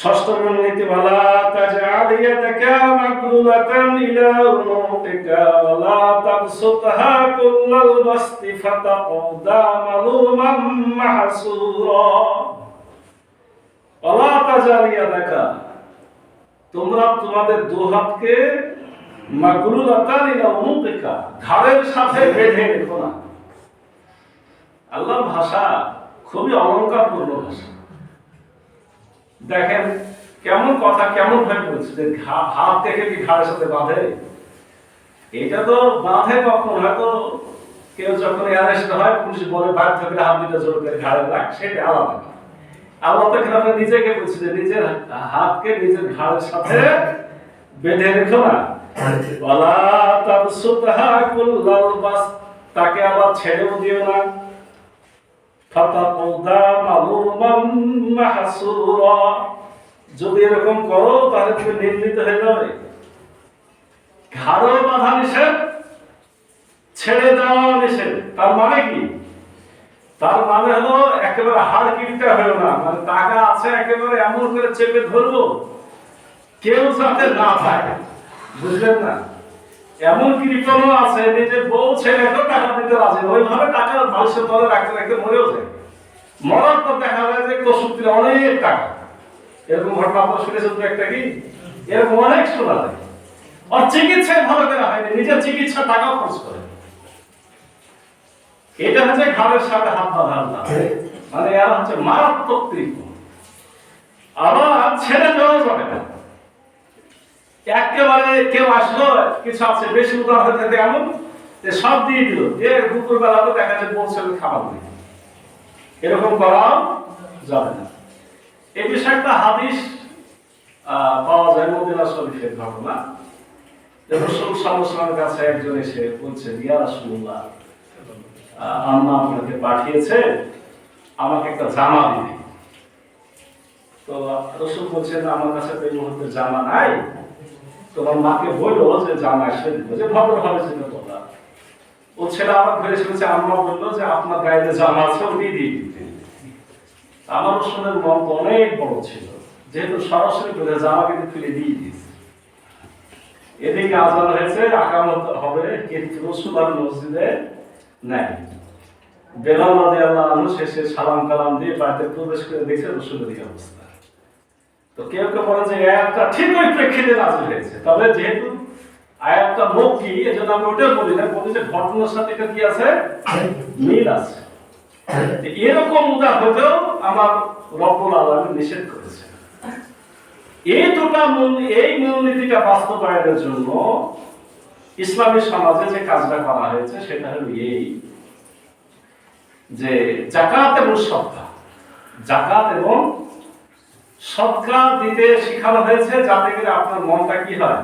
ষষ্ঠ মূলনীতি বলা ইয়াদাকা মাগলুলাতান ইলা উনুকিকা ওয়ালা তাবসুতহা কুল্লাল ইয়াদাকা তোমরা তোমাদের দু হাতকে মাগলুলাতান ইলা উনুকিকা ঘাড়ের সাথে বেঁধে রেখো না। আল্লাহর ভাষা খুবই অলংকারপূর্ণ ভাষা। দেখেন কেমন কথা কেমন ভাবে বলছে যে হাত থেকে কি ঘাড়ের সাথে বাঁধে? এটা তো বাঁধে কখন হয়তো কেউ যখন অ্যারেস্ট হয় পুলিশ বলে বাধ্য করে হাত দুটো জোর করে ঘাড়ে রাখ সেটা আলাদা। আল্লাহ তো এখানে নিজেকে বলছে যে নিজের হাতকে নিজের ঘাড়ের সাথে বেঁধে রেখো না। ওয়ালা তাবসুতহা কুল্লাল বাস তাকে আবার ছেড়েও দিও না। যদি এরকম করো, তাহলে তুমি নির্মিত হয়ে যাবে। বাধা নিষেধ, ছেড়ে দেওয়া নিষেধ। তার মানে কি? তার মানে হলো একেবারে হাড় কিনতে হলো না। মানে টাকা আছে একেবারে এমন করে চেপে ধরবো, কেউ যাতে না পায়। বুঝলেন না? এমন কৃপণও আছে? নিজের বউ ছেলেকেও টাকা দিতে রাজি। ওইভাবে টাকা মানুষের তলে রাখতে রাখতে মরেও যায়। মরার পর দেখা যায় যে কসুক্তির অনেক টাকা। এরকম ঘটনা আপনার শুনেছেন তো একটা কি? এরকম অনেক শোনা যায়। আর চিকিৎসায় ভালো করে হয়নি নিজের চিকিৎসা টাকা খরচ করে। এটা হচ্ছে ঘাড়ের সাথে হাত বাঁধার না। মানে এরা হচ্ছে মারাত্মক কৃপণ আবার ছেড়ে দেওয়া যাবে না। একেবারে কেউ আসলো, কিছু আছে, বেশি উদার থাকে এমন যে সব দিয়ে দিল। যে দুপুর বেলা তো দেখা যায় বলছে খাবার দিই। এরকম করা যাবে না। এই বিষয়ে একটা হাদিস পাওয়া যায় মদিনা শরীফের ঘটনা। রসুল সাল্লামের কাছে একজন এসে বলছে, ইয়া রাসূলুল্লাহ আম্মা আপনাকে পাঠিয়েছে, আমাকে একটা জামা দিবে তো রসুল বলছেন, আমার কাছে তো এই মুহূর্তে জামা নাই। তোমার মাকে বলল যে জামা এসে দিল, যে ভদ্র ভাবে ছিল তোমরা। ও ছেলে আমার ঘরে শুনেছে আম্মা বলল যে আপনার গায়ে জামা আছে ওটি দিয়ে দিতে আমার রসুলের মন তো অনেক বড় ছিল, যেহেতু সরাসরি বলে জামা কিন্তু খুলে দিয়ে দিয়েছে। এদিকে আজান হয়েছে, আকামত হবে, কিন্তু রসুল আর মসজিদে নাই। বেলাল রাজি আল্লাহ শেষে সালাম কালাম দিয়ে বাড়িতে প্রবেশ করে দেখছে রসুলের অবস্থা। তো কেউ কেউ বলে যে আয়াতটা ঠিক ওই প্রেক্ষিতে নাজিল হয়েছে। তবে যেহেতু আয়াতটা মুখ কি এজন্য আমি ওটাই বলি না, বলি যে ঘটনার সাথে এটা কি আছে? মিল আছে। এরকম উদার হতেও আমার রব্বুল আলমী নিষেধ করেছে এই দুটা মূল, এই মূলনীতিটা বাস্তবায়নের জন্য ইসলামী সমাজে যে কাজটা করা হয়েছে, সেটা হলো এই যে জাকাত এবং সৎকা জাকাত এবং সৎকা দিতে শেখানো হয়েছে যাতে করে আপনার মনটা কি হয়?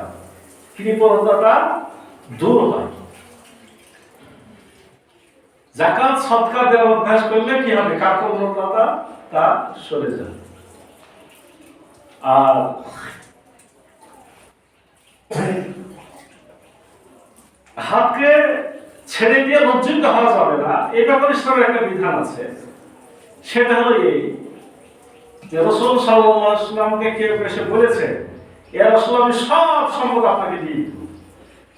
কৃপণতাটা দূর হয়। জাকাত সৎকা দেওয়ার অভ্যাস করলে কি হবে? কার্পণ্যতা তা সরে যাবে আর হাতকে ছেড়ে দিয়ে লজ্জিত হওয়া যাবে না। এই ব্যাপারে ইসলামের একটা বিধান আছে। সেটা হলো এই রসুল সাল্লামকে কেউ এসে বলেছে, এ রসুল, আমি সব সম্পদ আপনাকে দিয়ে দিব।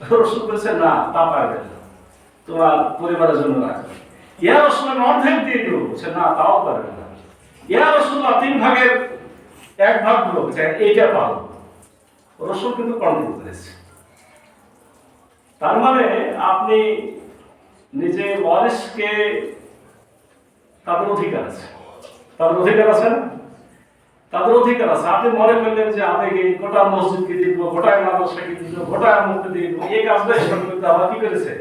রসুল বলেছে, না, তা পারবে না। তোমার পরিবারের জন্য রাখবে। ইয়া রসুল, আমি অর্ধেক দিয়ে দিব। বলছে, না, তাও পারবে না। ইয়া রসুল্লাহ তিন ভাগের এক ভাগ বলছে, এইটা পাবো রসুল কিন্তু কন্ট্রোল করেছে। তার মানে আপনি নিজে ওয়ারিসকে, তাদের অধিকার আছে। তাদের অধিকার আছে না? তাদের অধিকার আছে। আপনি মনে করলেন যে আবেগে গোটা মসজিদকে দিব, গোটায় মাদ্রাসাকে দিয়ে দিব মুখকে দিয়ে দিব? এই কাজটা ইসলাম কিন্তু আবার কি করেছে?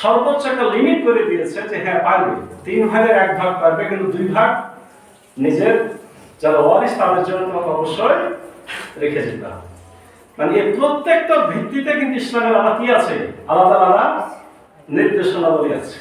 সর্বোচ্চ একটা লিমিট করে দিয়েছে যে হ্যাঁ পারবে। তিন ভাগের এক ভাগ পারবে, কিন্তু দুই ভাগ নিজের যারা ওয়ারিস তাদের জন্য তোমাকে অবশ্যই রেখে যেতে মানে এই প্রত্যেকটা ভিত্তিতে কিন্তু ইসলামের আলাদা কি আছে? আলাদা আলাদা নির্দেশনাবলী আছে।